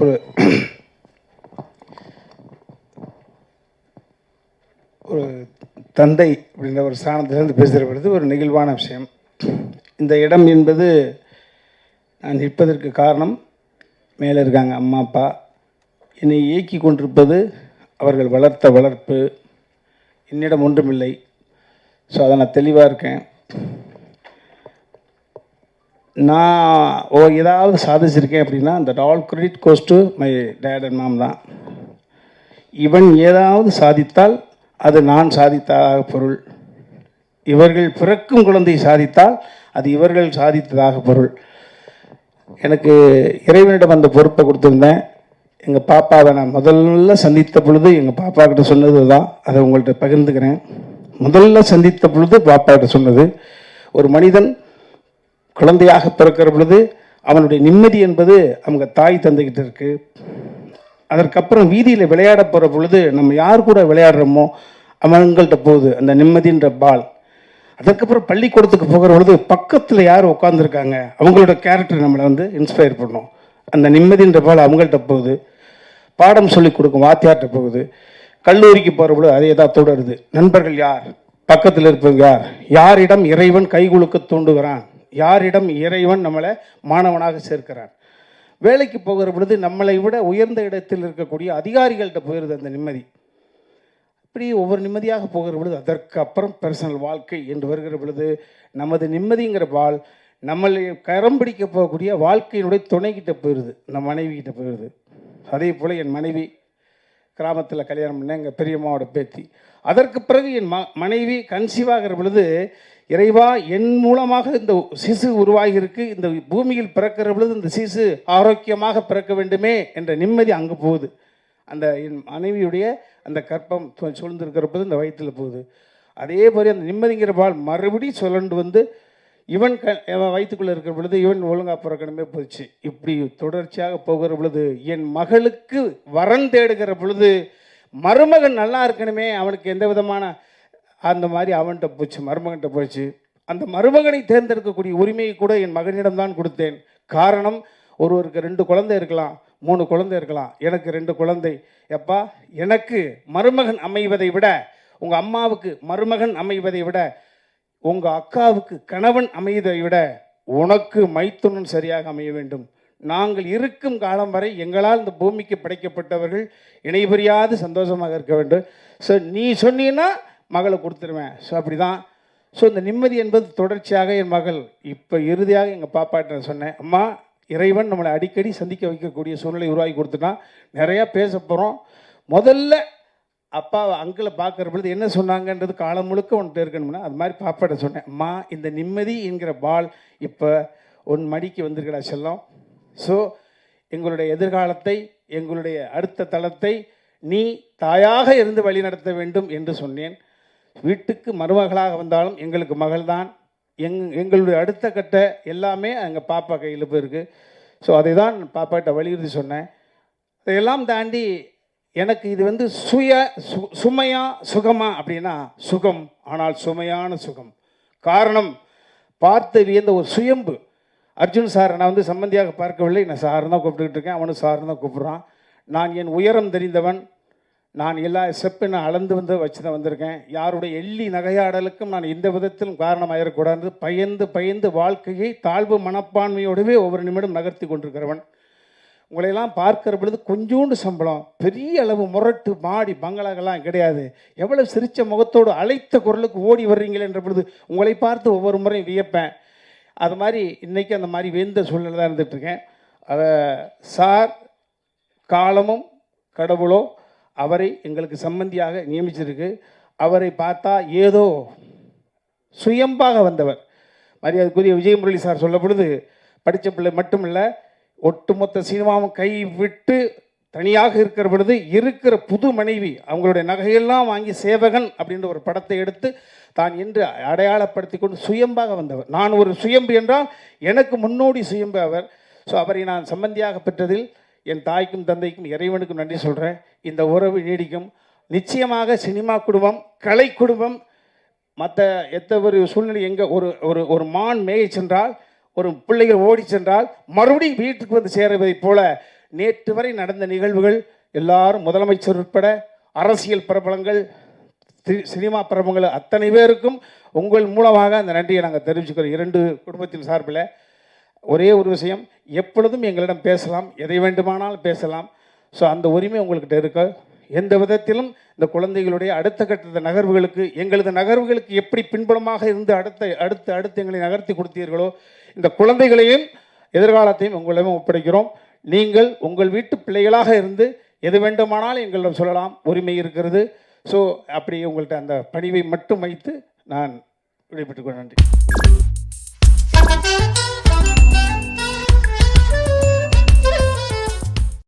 ஒரு uh, ஒரு தந்தை அப்படின்ற ஒரு ஸ்தானத்திலிருந்து பேசுகிற ஒரு நெகிழ்வான விஷயம். இந்த இடம் என்பது நான் நிற்பதற்கு காரணம் மேலே இருக்காங்க அம்மா அப்பா. என்னை இயக்கி கொண்டிருப்பது அவர்கள் வளர்த்த வளர்ப்பு. என்னிடம் ஒன்றுமில்லை. ஸோ அதை நான் தெளிவாக இருக்கேன். நான் ஓ ஏதாவது சாதிச்சிருக்கேன் அப்படின்னா அந்த all credit goes to my dad and mom தான். இவன் ஏதாவது சாதித்தால் அது நான் சாதித்ததாக பொருள். இவர்கள் பிறக்கும் குழந்தை சாதித்தால் அது இவர்கள் சாதித்ததாக பொருள். எனக்கு இறைவனிடம் அந்த பொறுப்பை கொடுத்துருந்தேன். எங்கள் பாப்பாவை நான் முதல்ல சந்தித்த பொழுது எங்கள் பாப்பா கிட்ட சொன்னது தான். அதை உங்கள்கிட்ட பகிர்ந்துக்கிறேன். முதல்ல சந்தித்த பொழுது பாப்பா கிட்ட சொன்னது ஒரு மனிதன் குழந்தையாக பிறக்கிற பொழுது அவனுடைய நிம்மதி என்பது அவங்க தாய் தந்துக்கிட்டு இருக்கு. அதற்கப்புறம் வீதியில் விளையாட போகிற பொழுது நம்ம யார் கூட விளையாடுறோமோ அவங்கள்ட்ட போகுது அந்த நிம்மதின்ற பால். அதுக்கப்புறம் பள்ளிக்கூடத்துக்கு போகிற பொழுது பக்கத்தில் யார் உட்காந்துருக்காங்க அவங்களோட கேரக்டர் நம்மளை வந்து இன்ஸ்பயர் பண்ணும். அந்த நிம்மதின்ற பால் அவங்கள்ட்ட போகுது. பாடம் சொல்லி கொடுக்கும் வாத்தியார்கிட்ட போகுது. கல்லூரிக்கு போகிற பொழுது அதே தான் தொடருது. நண்பர்கள் யார்? பக்கத்தில் இருப்பவங்க யார்? யாரிடம் இறைவன் கைகுலுக்க தூண்டுகிறான்? யாரிடம் இறைவன் நம்மளை மாணவனாக சேர்க்கிறான் வேலைக்கு போகிற பொழுது நம்மளை விட உயர்ந்த இடத்தில் இருக்கக்கூடிய அதிகாரிகள்கிட்ட போயிடுது அந்த நிம்மதி. இப்படி ஒவ்வொரு நிம்மதியாக போகிற பொழுது அதற்கு அப்புறம் பர்சனல் வாழ்க்கை என்று வருகிற பொழுது நமது நிம்மதிங்கிற பால் நம்மளை கரம் பிடிக்க போகக்கூடிய வாழ்க்கையினுடைய துணைக்கிட்ட போயிடுது நம் மனைவி கிட்ட போயிடுது. அதே போல் என் மனைவி கிராமத்தில் கல்யாணம் பண்ணேன் எங்கள் பெரியம்மாவோட பேத்தி. அதற்கு பிறகு என் ம மனைவி கன்சீவ் ஆகிற பொழுது இறைவா என் மூலமாக இந்த சிசு உருவாகியிருக்கு. இந்த பூமியில் பிறக்கிற பொழுது இந்த சிசு ஆரோக்கியமாக பிறக்க வேண்டுமே என்ற நிம்மதி அங்கே போகுது. அந்த என் மனைவியுடைய அந்த கற்பம் சு- சூழ்ந்திருக்கிற போது இந்த வயிற்றில் போகுது. அதே மாதிரி அந்த நிம்மதிங்கிற பால் மறுபடியும் சுழண்டு வந்து இவன் க வயிற்றுக்குள்ளே இருக்கிற பொழுது இவன் ஒழுங்காக பிறக்கணுமே போச்சு. இப்படி தொடர்ச்சியாக போகிற பொழுது என் மகளுக்கு வரன் தேடுகிற பொழுது மருமகன் நல்லா இருக்கணுமே அவனுக்கு எந்த விதமான அந்த மாதிரி அவன்கிட்ட போச்சு மருமகன்கிட்ட போச்சு. அந்த மருமகனை தேர்ந்தெடுக்கக்கூடிய உரிமையை கூட என் மகனிடம் தான் கொடுத்தேன். காரணம் ஒருவருக்கு ரெண்டு குழந்தை இருக்கலாம் மூணு குழந்தை இருக்கலாம். எனக்கு ரெண்டு குழந்தை. எப்பா எனக்கு மருமகன் அமைவதை விட உங்கள் அம்மாவுக்கு மருமகன் அமைவதை விட உங்கள் அக்காவுக்கு கணவன் அமைவதை விட உனக்கு மைத்துனன் சரியாக அமைய வேண்டும். நாங்கள் இருக்கும் காலம் வரை எங்களால் இந்த பூமிக்கு படைக்கப்பட்டவர்கள் இணைபுரியாது சந்தோஷமாக இருக்க வேண்டும். ஸோ நீ சொன்னீன்னா மகளை கொடுத்துருவேன். ஸோ அப்படி தான் ஸோ இந்த நிம்மதி என்பது தொடர்ச்சியாக என் மகள் இப்போ இறுதியாக எங்கள் பாப்பாட்ட சொன்னேன் அம்மா இறைவன் நம்மளை அடிக்கடி சந்திக்க வைக்கக்கூடிய சூழ்நிலை உருவாக்கி கொடுத்துட்டான். நிறையா பேச போகிறோம் முதல்ல அப்பா அங்கிளை பார்க்குற பொழுது என்ன சொன்னாங்கன்றது காலம் முழுக்க உன்கிட்ட இருக்கணும்னா அது மாதிரி பாப்பாட்ட சொன்னேன் அம்மா இந்த நிம்மதி என்கிற பால் இப்போ உன் மடிக்கு வந்திருக்கடா செல்லம். ஸோ எங்களுடைய எதிர்காலத்தை எங்களுடைய அடுத்த தளத்தை நீ தாயாக இருந்து வழிநடத்த வேண்டும் என்று சொன்னேன். வீட்டுக்கு மருமகளாக வந்தாலும் எங்களுக்கு மகள்தான். எங் எங்களுடைய அடுத்த கட்ட எல்லாமே எங்கள் பாப்பா கையில் போயிருக்கு. ஸோ அதை தான் பாப்பாட்ட வலியுறுத்தி சொன்னேன். இதையெல்லாம் தாண்டி எனக்கு இது வந்து சுய சு சுமையா சுகமா அப்படின்னா சுகம் ஆனால் சுமையான சுகம். காரணம் பார்த்து வியந்த ஒரு சுயம்பு. அர்ஜுன் சார் நான் வந்து சம்பந்தியாக பார்க்கவில்லை. நான் சார் தான் கூப்பிட்டுக்கிட்டு இருக்கேன். அவனும் சார் தான் கூப்பிட்றான். நான் என் உயரம் தெரிந்தவன். நான் எல்லா ஸ்டெப்பையும் நான் அளந்து வந்து வச்சு தான் வந்திருக்கேன். யாருடைய எள்ளி நகையாடலுக்கும் நான் எந்த விதத்திலும் காரணமாயிடக்கூடாது பயந்து பயந்து வாழ்க்கையை தாழ்வு மனப்பான்மையோடவே ஒவ்வொரு நிமிடம் நகர்த்தி கொண்டிருக்கிறவன். உங்களையெல்லாம் பார்க்கிற பொழுது கொஞ்சோண்டு சம்பளம் பெரிய அளவு முரட்டு மாடி பங்களாக்கெல்லாம் கிடையாது. எவ்வளோ சிரித்த முகத்தோடு அழைத்த குரலுக்கு ஓடி வர்றீங்களே என்ற பொழுது உங்களை பார்த்து ஒவ்வொரு முறையும் வியப்பேன். அது மாதிரி இன்றைக்கி அந்த மாதிரி வேந்த சூழ்நிலை தான் இருந்துகிட்ருக்கேன் அதை சார் காலமும் கடவுளோ அவரை எங்களுக்கு சம்பந்தியாக நியமிச்சிருக்கு. அவரை பார்த்தா ஏதோ சுயம்பாக வந்தவர். மரியாதைக்குரிய விஜயமுரளி சார் சொல்ல பொழுது படித்த பிள்ளை மட்டுமில்ல ஒட்டுமொத்த சினிமாவும் கை விட்டு தனியாக இருக்கிற பொழுது இருக்கிற புது மனைவி அவங்களுடைய நகையெல்லாம் வாங்கி சேவகன் அப்படின்ற ஒரு படத்தை எடுத்து தான் என்று அடையாளப்படுத்தி கொண்டு சுயம்பாக வந்தவர். நான் ஒரு சுயம்பு என்றால் எனக்கு முன்னோடி சுயம்பு அவர். ஸோ அவரை நான் சம்பந்தியாக பெற்றதில் என் தாய்க்கும் தந்தைக்கும் இறைவனுக்கும் நன்றி சொல்கிறேன் இந்த உறவு நீடிக்கும். நிச்சயமாக சினிமா குடும்பம் கலை குடும்பம் மற்ற எத்த ஒரு சூழ்நிலை எங்கே ஒரு ஒரு ஒரு மான் மேய சென்றால் ஒரு பிள்ளைகள் ஓடி சென்றால் மறுபடியும் வீட்டுக்கு வந்து சேருவதைப் போல நேற்று வரை நடந்த நிகழ்வுகள் எல்லாரும் முதலமைச்சர் உட்பட அரசியல் பிரபலங்கள் சி- சினிமா பிரபலங்கள் அத்தனை பேருக்கும் உங்கள் மூலமாக அந்த நன்றியை நாங்கள் தெரிவிச்சுக்கிறோம். இரண்டு குடும்பத்தின் சார்பில் ஒரே ஒரு விஷயம் எப்பொழுதும் எங்களிடம் பேசலாம் எதை வேண்டுமானாலும் பேசலாம். ஸோ அந்த உரிமை உங்கள்கிட்ட இருக்க? எந்த விதத்திலும் இந்த குழந்தைகளுடைய அடுத்த கட்ட நகர்வுகளுக்கு எங்களது நகர்வுகளுக்கு எப்படி பின்புலமாக இருந்து அடுத்த அடுத்து அடுத்து எங்களை நகர்த்தி கொடுத்தீர்களோ இந்த குழந்தைகளையும் எதிர்காலத்தையும் உங்களிடம் ஒப்படைக்கிறோம். நீங்கள் உங்கள் வீட்டு பிள்ளைகளாக இருந்து எது வேண்டுமானாலும் எங்களிடம் சொல்லலாம் உரிமை இருக்கிறது. ஸோ அப்படி உங்கள்கிட்ட அந்த பணிவை மட்டும் வைத்து நான் விடைபெற்றுக் கொள்ள நன்றி.